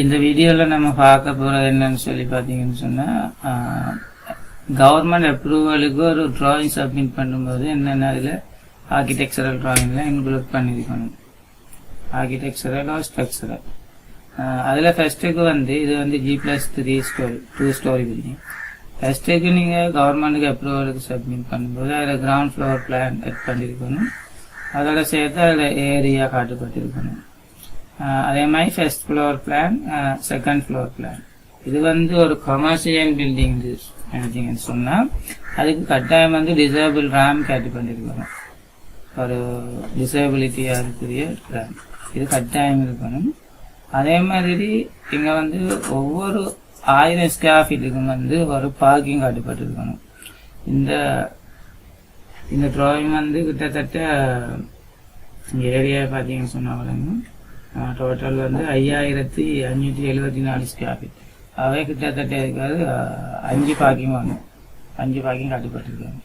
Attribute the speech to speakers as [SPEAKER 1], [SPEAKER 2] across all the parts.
[SPEAKER 1] இந்த வீடியோவில் நம்ம பார்க்க போகிறது என்னன்னு சொல்லி பார்த்தீங்கன்னு சொன்னால் கவர்மெண்ட் அப்ரூவலுக்கு ஒரு ட்ராயிங் சப்மிட் பண்ணும்போது என்னென்ன அதில் ஆர்கிடெக்சரல் ட்ராயிங்கில் இன்க்ளூட் பண்ணியிருக்கணும் ஆர்கிடெக்சரல் ஆர் ஸ்ட்ரக்சரல் அதில் ஃபஸ்ட்டுக்கு வந்து இது வந்து G plus three storey two storey building ஃபஸ்ட்டுக்கு நீங்கள் கவர்மெண்ட்டுக்கு அப்ரூவலுக்கு சப்மிட் பண்ணும்போது அதில் கிரவுண்ட் ஃப்ளோர் பிளான் கட் பண்ணியிருக்கணும் அதோட சேர்த்து அதில் ஏரியா காட்டுப்பட்டிருக்கணும். அதே மாதிரி first floor plan second floor plan இது வந்து ஒரு கமர்ஷியல் பில்டிங் நினைச்சிங்கன்னு சொன்னால் அதுக்கு கட்டாயம் வந்து டிசேபிள் ரேம் கேட்டு பண்ணியிருக்கணும் ஒரு டிசேபிலிட்டியாக இருக்கிற ரேம் இது கட்டாயம் இருக்கணும். அதே மாதிரி இங்கே வந்து ஒவ்வொரு ஆயிரம் ஸ்கேர் ஃபீட்டுக்கும் வந்து ஒரு பார்க்கிங் காட்டுப்பட்டிருக்கணும். இந்த இந்த ட்ராயிங் வந்து கிட்டத்தட்ட ஏரியா பார்த்தீங்கன்னு சொன்னாங்க டோட்டல் வந்து ஐயாயிரத்தி அஞ்சூற்றி எழுபத்தி நாலு ஸ்கொயர் ஃபீட் அவை கிட்டத்தட்ட இருக்காது அஞ்சு பாக்கிங் வந்து. அஞ்சு பாக்கிங் கட்டுப்பட்டுருக்காங்க.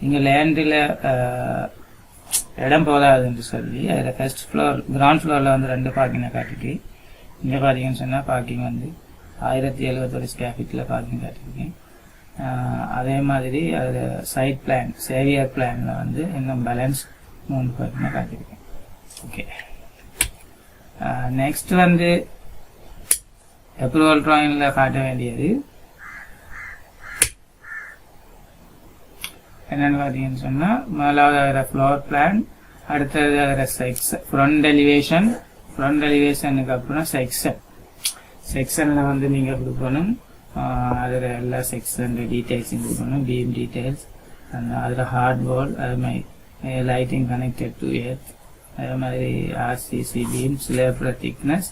[SPEAKER 1] இங்கே லேண்டில் இடம் போதாதுன்னு சொல்லி அதில் ஃபர்ஸ்ட் ஃப்ளோர் கிரவுண்ட் ஃப்ளோரில் வந்து ரெண்டு பார்க்கிங்கை காட்டிட்டு இங்கே பார்த்தீங்கன்னு சொன்னால் பார்க்கிங் வந்து ஆயிரத்தி எழுபத்தொரு ஸ்கொயர் ஃபீட்டில் பார்க்கிங் காட்டியிருக்கேன் அதே மாதிரி அதில் சைட் பிளான் சேவியர் பிளானில் வந்து இன்னும் பேலன்ஸ் மூணு பார்க்கிங்கை காட்டியிருக்கேன் ஓகே நெக்ஸ்ட் வந்து அப்ரூவல் ட்ராயிங்கில் காட்ட வேண்டியது. என்னென்னு பார்த்தீங்கன்னு சொன்னால் முதலாவது அதில் ஃப்ளோர் பிளான் அடுத்தது அதில் செக்ஸ் ஃப்ரண்ட் எலிவேஷன் ஃப்ரண்ட் எலிவேஷனுக்கு அப்புறம் செக்ஷன் செக்ஷனில் வந்து நீங்கள் கொடுக்கணும். அதில் எல்லா செக்ஷன் டீட்டெயில்ஸும் கொடுக்கணும். பீம் டீட்டெயில்ஸ் அந்த அதில் ஹார்ட் போர்ட் அது மாதிரி லைட்டிங் கனெக்டட் டு எர்த் அதே மாதிரி ஆர்சிசி பீம் லேபர் திக்னஸ்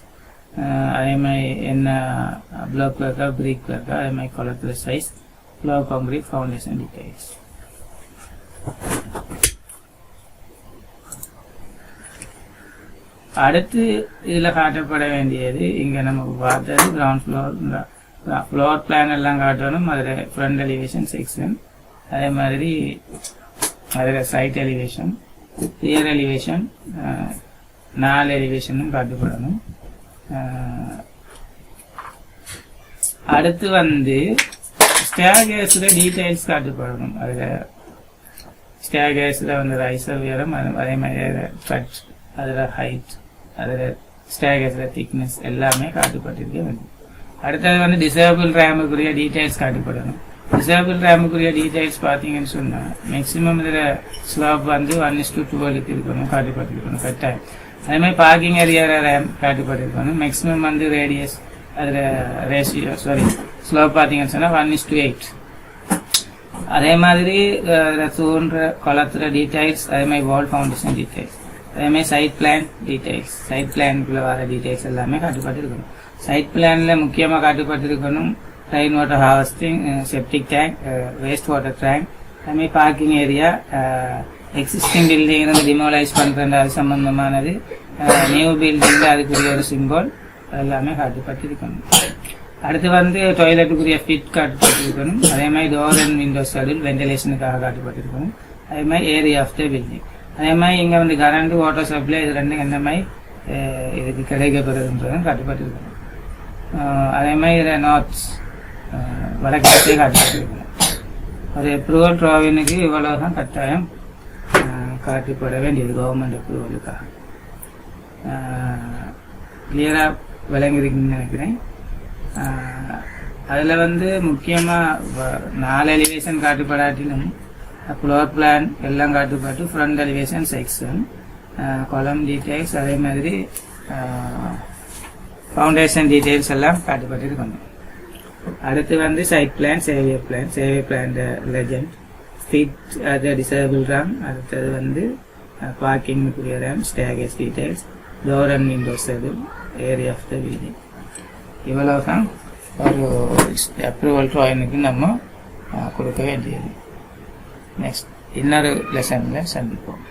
[SPEAKER 1] அதே மாதிரி என்ன ப்ளாக் இருக்கா பிரீக் இருக்கா அதே மாதிரி குளத்துல size flow concrete foundation details அடுத்து இதில் காட்டப்பட வேண்டியது இங்கே நம்ம பார்த்தது கிரவுண்ட் ஃப்ளோர் ஃப்ளோர் பிளான் எல்லாம் காட்டணும் அதில் ஃப்ரண்ட் எலிவேஷன் செக்ஷன் அதே மாதிரி அதில் சைட் எலிவேஷன் ரியர் எலிவேஷன் நாலு எலிவேஷனும் காட்டப்படணும். Uh, அடுத்து வந்து ஸ்டேகேஸில் டீட்டெயில்ஸ் காட்டப்படணும். அதில் ஸ்டேகேஸில் வந்து ரைஸ் உயரம் அது- அதே மாதிரி கட் அதில் ஹைட் அதில் ஸ்டேகேஸில் திக்னஸ் எல்லாமே காட்டப்பட்டிருக்க வேண்டும். அடுத்தது வந்து டிசேபிள் ரேமுக்குரிய டீட்டெயில்ஸ் காட்டப்படணும். டிசேபிள் ரேமுக்குரிய டீடைல்ஸ் பார்த்தீங்கன்னு சொன்னால் மேக்ஸிமம் இதில் ஸ்லாப் வந்து ஒன் இஸ் டூ டுவெலுக்கு இருக்கணும் காட்டுப்பட்டிருக்கணும் கட்டாயம் அதே மாதிரி பார்க்கிங் ஏரியாவில் ரேம் காட்டப்பட்டிருக்கணும். மேக்ஸிமம் வந்து ரேடியஸ் அதில் ரேஷியோ சாரி ஸ்லோப் பார்த்தீங்கன்னு சொன்னால் ஒன் இஸ் டூ எயிட் அதே மாதிரி அஹ், தோன்ற குளத்துல டீடைல்ஸ் அதே மாதிரி வால் ஃபவுண்டேஷன் டீடைல்ஸ் அதே மாதிரி சைட் பிளான் டீடைல்ஸ் சைட் பிளானுக்குள்ள வர டீடைல்ஸ் எல்லாமே காட்டுப்பட்டிருக்கணும். சைட் பிளானில் முக்கியமாக காட்டுப்பட்டிருக்கணும் rain water harvesting septic tank waste water tank அதே பார்க்கிங் ஏரியா எக்ஸிஸ்டிங் பில்டிங் வந்து டிமோலைஸ் பண்ணுறது அது சம்பந்தமானது. Uh, நியூ பில்டிங்கில் அதுக்குரிய ஒரு சிம்பிள் எல்லாமே காட்டுப்பட்டிருக்கணும். அடுத்து வந்து டாய்லெட்டுக்குரிய ஃபிட் காட்டுப்பட்டிருக்கணும். அதே மாதிரி டோர் அண்ட் விண்டோ சைடில் வென்டிலேஷனுக்காக காட்டுப்பட்டிருக்கணும். அதே மாதிரி ஏரியா ஆஃப் த பில்டிங் அதே மாதிரி இங்கே வந்து கரண்ட் வாட்டர் சப்ளை இது ரெண்டும் எந்த மாதிரி uh, இதுக்கு கிடைக்கப்படுதுன்றதும் காட்டுப்பட்டிருக்கணும். Uh, அதே மாதிரி இதில் நார்த்ஸ் வழக்கத்தை காட்டப்பட்டிருக்கணும் ஒரு அப்ரூவல் ட்ராவினுக்கு இவ்வளவு தான் கட்டாயம் காட்டிப்பட வேண்டியது கவர்மெண்ட் அப்ரூவலுக்காக கிளியராக விளங்கிருக்குன்னு நினைக்கிறேன். அதில் வந்து முக்கியமாக நாலு எலிவேஷன் காட்டுப்படாட்டிலும் ஃப்ளோர் பிளான் எல்லாம் காட்டுப்பாட்டு front elevation section column details அதே மாதிரி ஃபவுண்டேஷன் டீட்டெயில்ஸ் எல்லாம் காட்டுப்பட்டிருக்கணும். அடுத்து வந்து சைட் பிளான் சேவியர் பிளான் சேவியர் பிளான் லெஜண்ட் ஸ்பீட் அது டிசேபிள் ரேம் அடுத்தது வந்து பார்க்கிங்குரிய ramp staircase details door and windows அது ஏரியா ஆஃப் த பில்டிங் இவ்வளோ தான் ஒரு அப்ரூவல் ட்ராயினுக்கு நம்ம கொடுக்க வேண்டியது. நெக்ஸ்ட் இன்னொரு லெசனில் சந்திப்போம்.